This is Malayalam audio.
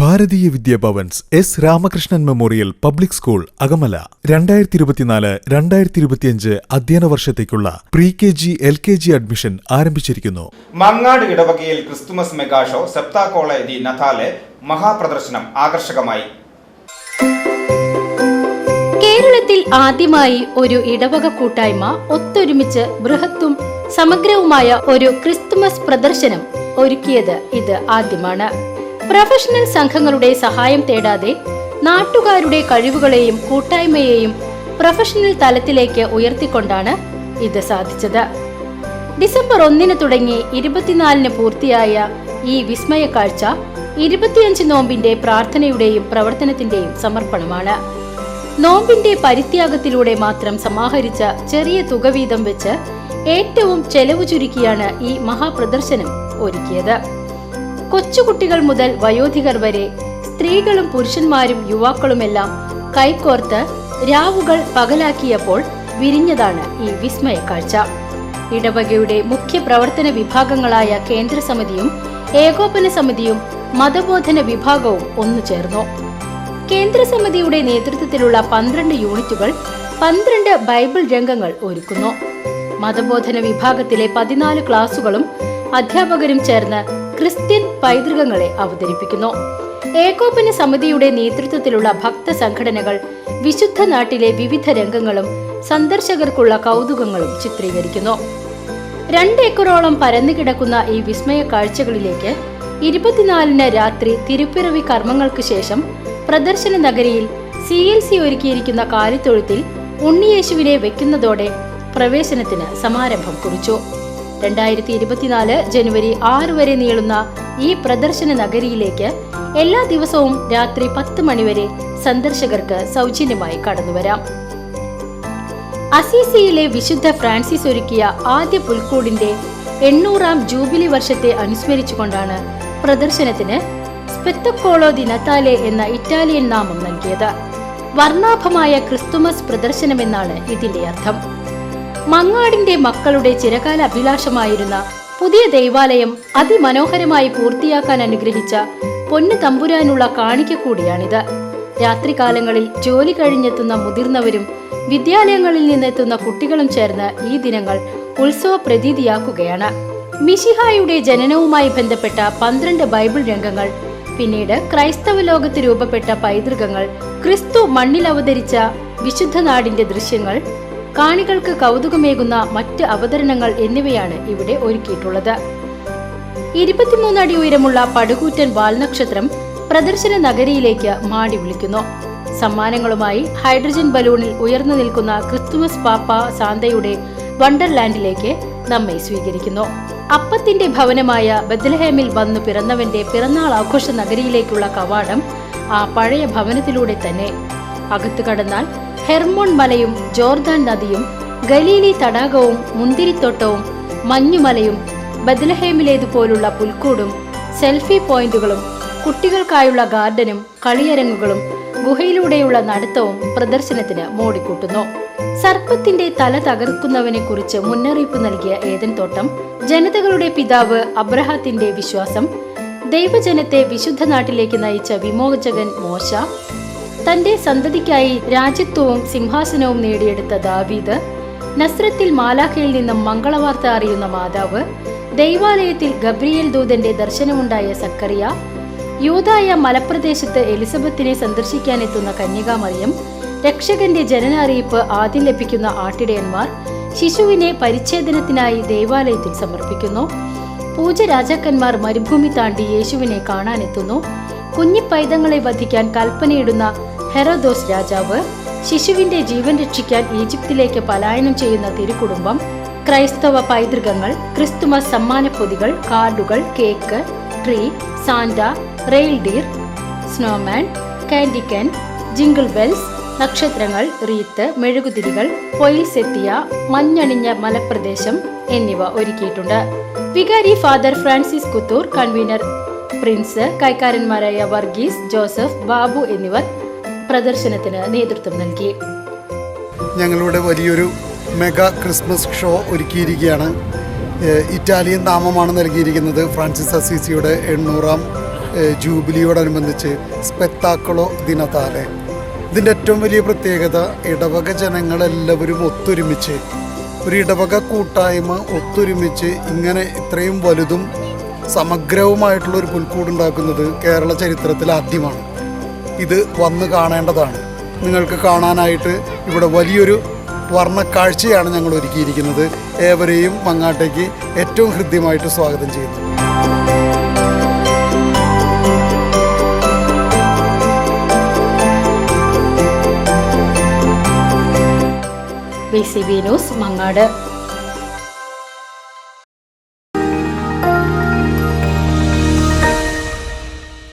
Bharatiya Vidya Bhavans S Ramakrishnan memorial public school Akamala. രണ്ടായിരത്തി ഇരുപത്തിനാല് രണ്ടായിരത്തി ഇരുപത്തിയഞ്ച് അധ്യയന വർഷത്തേക്കുള്ള pre K G L K G admission ആരംഭിച്ചിരിക്കുന്നു. മങ്ങാട് ഇടവകയിൽ ക്രിസ്തുമസ് മെഗാഷോ സെപ്താക്കോളെ ദി നഥാലെ മഹാപ്രദർശനം ആകർഷകമായി. കേരളത്തിൽ ആദ്യമായി ഒരു ഇടവക കൂട്ടായ്മ ഒത്തൊരുമിച്ച് ബൃഹത്തും സമഗ്രവുമായ ഒരു ക്രിസ്തുമസ് പ്രദർശനം ഒരുക്കിയത് ഇത് ആദ്യമാണ്. പ്രൊഫഷണൽ സംഘങ്ങളുടെ സഹായം തേടാതെ നാട്ടുകാരുടെ കഴിവുകളെയും കൂട്ടായ്മയെയും പ്രൊഫഷണൽ തലത്തിലേക്ക് ഉയർത്തിക്കൊണ്ടാണ് ഇത് സാധിച്ചത്. ഡിസംബർ ഒന്നിന് തുടങ്ങി ഇരുപത്തിനാലിന് പൂർത്തിയായ ഈ വിസ്മയ കാഴ്ച ഇരുപത്തിയഞ്ച് നോമ്പിന്റെ പ്രാർത്ഥനയുടെയും പ്രവർത്തനത്തിന്റെയും സമർപ്പണമാണ്. നോമ്പിന്റെ പരിത്യാഗത്തിലൂടെ മാത്രം സമാഹരിച്ച ചെറിയ തുക വീതം വെച്ച് ഏറ്റവും ചെലവ് ചുരുക്കിയാണ് ഈ മഹാപ്രദർശനം ഒരുക്കിയത്. കൊച്ചുകുട്ടികൾ മുതൽ വയോധികർ വരെ സ്ത്രീകളും പുരുഷന്മാരും യുവാക്കളുമെല്ലാം കൈകോർത്ത് രാവുകൾ പകലാക്കിയപ്പോൾ വിരിഞ്ഞതാണ് ഈ വിസ്മയ കാഴ്ച ഇടവകയുടെ മുഖ്യ പ്രവർത്തന വിഭാഗങ്ങളായ കേന്ദ്ര സമിതിയും ഏകോപന സമിതിയും മതബോധന വിഭാഗവും ഒന്നു ചേർന്നു. കേന്ദ്ര സമിതിയുടെ നേതൃത്വത്തിലുള്ള പന്ത്രണ്ട് യൂണിറ്റുകൾ പന്ത്രണ്ട് ബൈബിൾ രംഗങ്ങൾ ഒരുക്കുന്നു. മതബോധന വിഭാഗത്തിലെ പതിനാല് ക്ലാസുകളും അധ്യാപകരും ചേർന്ന് ക്രിസ്ത്യൻ പൈതൃകങ്ങളെ അവതരിപ്പിക്കുന്നു. ഏകോപന സമിതിയുടെ നേതൃത്വത്തിലുള്ള ഭക്ത സംഘടനകൾ വിശുദ്ധ നാട്ടിലെ വിവിധ രംഗങ്ങളും സന്ദർശകർക്കുള്ള കൗതുകങ്ങളും ചിത്രീകരിക്കുന്നു. രണ്ടേക്കറോളം പരന്നുകിടക്കുന്ന പരന്നു കിടക്കുന്ന ഈ വിസ്മയ കാഴ്ചകളിലേക്ക് ഇരുപത്തിനാലിന് രാത്രി തിരുപ്പിറവി കർമ്മങ്ങൾക്ക് ശേഷം പ്രദർശന നഗരിയിൽ സി എൽ സി ഒരുക്കിയിരിക്കുന്ന കാലിത്തൊഴുത്തിൽ ഉണ്ണിയേശുവിനെ വെക്കുന്നതോടെ പ്രവേശനത്തിന് സമാരംഭം കുറിച്ചു. രണ്ടായിരത്തി ഇരുപത്തിനാല് ജനുവരി ആറ് വരെ നീളുന്ന ഈ പ്രദർശന നഗരിയിലേക്ക് എല്ലാ ദിവസവും രാത്രി പത്ത് മണിവരെ സന്ദർശകർക്ക് സൗജന്യമായി കടന്നുവരാം അസീസിയിലെ വിശുദ്ധ ഫ്രാൻസിസ് ഒരുക്കിയ ആദ്യ പുൽക്കൂടിന്റെ എണ്ണൂറാം ജൂബിലി വർഷത്തെ അനുസ്മരിച്ചുകൊണ്ടാണ് പ്രദർശനത്തിന് സ്പെത്തക്കോളോ ദിനത്താലെ എന്ന ഇറ്റാലിയൻ നാമം നൽകിയത്. വർണാഭമായ ക്രിസ്തുമസ് പ്രദർശനമെന്നാണ് ഇതിന്റെ അർത്ഥം. മങ്ങാടിന്റെ മക്കളുടെ ചിരകാല അഭിലാഷമായിരുന്ന പുതിയ ദൈവാലയം അതിമനോഹരമായി പൂർത്തിയാക്കാൻ അനുഗ്രഹിച്ച പൊന്നു തമ്പുരാനുള്ള കാണിക്ക കൂടിയാണിത്. രാത്രികാലങ്ങളിൽ ജോലി കഴിഞ്ഞെത്തുന്ന മുതിർന്നവരും വിദ്യാലയങ്ങളിൽ നിന്നെത്തുന്ന കുട്ടികളും ചേർന്ന് ഈ ദിനങ്ങൾ ഉത്സവ പ്രതീതിയാക്കുകയാണ്. മിഷിഹായുടെ ജനനവുമായി ബന്ധപ്പെട്ട പന്ത്രണ്ട് ബൈബിൾ രംഗങ്ങൾ പിന്നീട് ക്രൈസ്തവ ലോകത്ത് രൂപപ്പെട്ട പൈതൃകങ്ങൾ ക്രിസ്തു മണ്ണിൽ അവതരിച്ച വിശുദ്ധ നാടിന്റെ ദൃശ്യങ്ങൾ കാണികൾക്ക് കൗതുകമേകുന്ന മറ്റ് അവതരണങ്ങൾ എന്നിവയാണ് ഇവിടെ ഒരുക്കിയിട്ടുള്ളത്. ഇരുപത്തിമൂന്ന് അടി ഉയരമുള്ള പടുകൂറ്റൻ വാൽനക്ഷത്രം പ്രദർശന നഗരിയിലേക്ക് മാടി വിളിക്കുന്നു. സമ്മാനങ്ങളുമായി ഹൈഡ്രജൻ ബലൂണിൽ ഉയർന്നു നിൽക്കുന്ന ക്രിസ്തുമസ് പാപ്പ സാന്തയുടെ വണ്ടർലാൻഡിലേക്ക് നമ്മെ സ്വീകരിക്കുന്നു. അപ്പത്തിന്റെ ഭവനമായ ബദ്ലഹേമിൽ വന്നു പിറന്നവന്റെ പിറന്നാൾ ആഘോഷ നഗരിയിലേക്കുള്ള കവാടം ആ പഴയ ഭവനത്തിലൂടെ തന്നെ. അകത്തു കടന്നാൽ ഹെർമോൺ മലയും ജോർദാൻ നദിയും ഗലീലി തടാകവും മുന്തിരിത്തോട്ടവും മഞ്ഞുമലയും ബദലഹേമിലേതുപോലുള്ള പുൽക്കൂടും സെൽഫി പോയിന്റുകളും കുട്ടികൾക്കായുള്ള ഗാർഡനും കളിയരങ്ങുകളും ഗുഹയിലൂടെയുള്ള നടത്തവും പ്രദർശനത്തിന് മോടിക്കൂട്ടുന്നു. സർപ്പത്തിന്റെ തല തകർക്കുന്നവനെ കുറിച്ച് മുന്നറിയിപ്പ് നൽകിയ ഏതൻ തോട്ടം ജനതകളുടെ പിതാവ് അബ്രഹാത്തിന്റെ വിശ്വാസം ദൈവജനത്തെ വിശുദ്ധ നാട്ടിലേക്ക് നയിച്ച വിമോചകൻ മോശ തന്റെ സന്തതിക്കായി രാജ്യത്വവും സിംഹാസനവും നേടിയെടുത്ത ദാവീദ് നസ്രത്തിൽ മാലാഖയിൽ നിന്നും മംഗളവാർത്ത അറിയുന്ന മാതാവ് ദൈവാലയത്തിൽ ഗബ്രിയേൽ ദൂതന്റെ ദർശനമുണ്ടായ സക്കറിയ യൂതായ മലപ്രദേശത്ത് എലിസബത്തിനെ സന്ദർശിക്കാനെത്തുന്ന കന്യകാമറിയം രക്ഷകന്റെ ജനന അറിയിപ്പ് ആദ്യം ലഭിക്കുന്ന ആട്ടിടയന്മാർ ശിശുവിനെ പരിച്ഛേദനത്തിനായി ദേവാലയത്തിൽ സമർപ്പിക്കുന്നു. പൂജ രാജാക്കന്മാർ മരുഭൂമി താണ്ടി യേശുവിനെ കാണാനെത്തുന്നു. കുഞ്ഞിപ്പൈതങ്ങളെ വധിക്കാൻ കൽപ്പനയിടുന്ന ഹെറോദോസ് രാജാവ് ശിശുവിന്റെ ജീവൻ രക്ഷിക്കാൻ ഈജിപ്തിലേക്ക് പലായനം ചെയ്യുന്ന തിരുക്കുടുംബം ക്രൈസ്തവ പൈതൃകങ്ങൾ ക്രിസ്തുമസ് സമ്മാനപ്പൊതികൾ കാർഡുകൾ cake tree santa reindeer snowman candy cane jingle bells നക്ഷത്രങ്ങൾ റീത്ത് മെഴുകുതിരികൾ പൊയിൽസെത്തിയ മഞ്ഞണിഞ്ഞ മലപ്രദേശം എന്നിവ ഒരുക്കിയിട്ടുണ്ട്. വികാരി father Francis Kuthoor convener Prince കൈക്കാരന്മാരായ Varghese Joseph Babu എന്നിവർ പ്രദർശനത്തിന് നേതൃത്വം നൽകി. ഞങ്ങളുടെ വലിയൊരു മെഗാ ക്രിസ്മസ് ഷോ ഒരുക്കിയിരിക്കുകയാണ്. ഇറ്റാലിയൻ നാമമാണ് നൽകിയിരിക്കുന്നത്. ഫ്രാൻസിസ് അസീസിയുടെ എണ്ണൂറാം ജൂബിലിയോടനുബന്ധിച്ച് സ്പെത്താക്കളോ ദിനത്താലെ ഇതിന്റെ ഏറ്റവും വലിയ പ്രത്യേകത ഇടവക ജനങ്ങളെല്ലാവരും ഒത്തൊരുമിച്ച് ഒരു ഇടവക കൂട്ടായ്മ ഒത്തൊരുമിച്ച് ഇങ്ങനെ ഇത്രയും വലുതും സമഗ്രവുമായിട്ടുള്ള ഒരു പുൽക്കൂടുണ്ടാക്കുന്നത് കേരള ചരിത്രത്തിൽ ആദ്യമാണ്. ഇത് വന്ന് കാണേണ്ടതാണ്. നിങ്ങൾക്ക് കാണാനായിട്ട് ഇവിടെ വലിയൊരു വർണക്കാഴ്ചയാണ് ഞങ്ങൾ ഒരുക്കിയിരിക്കുന്നത്. ഏവരെയും മങ്ങാട്ടേക്ക് ഏറ്റവും ഹൃദ്യമായിട്ട് സ്വാഗതം ചെയ്യുന്നു. B C B news Mangad.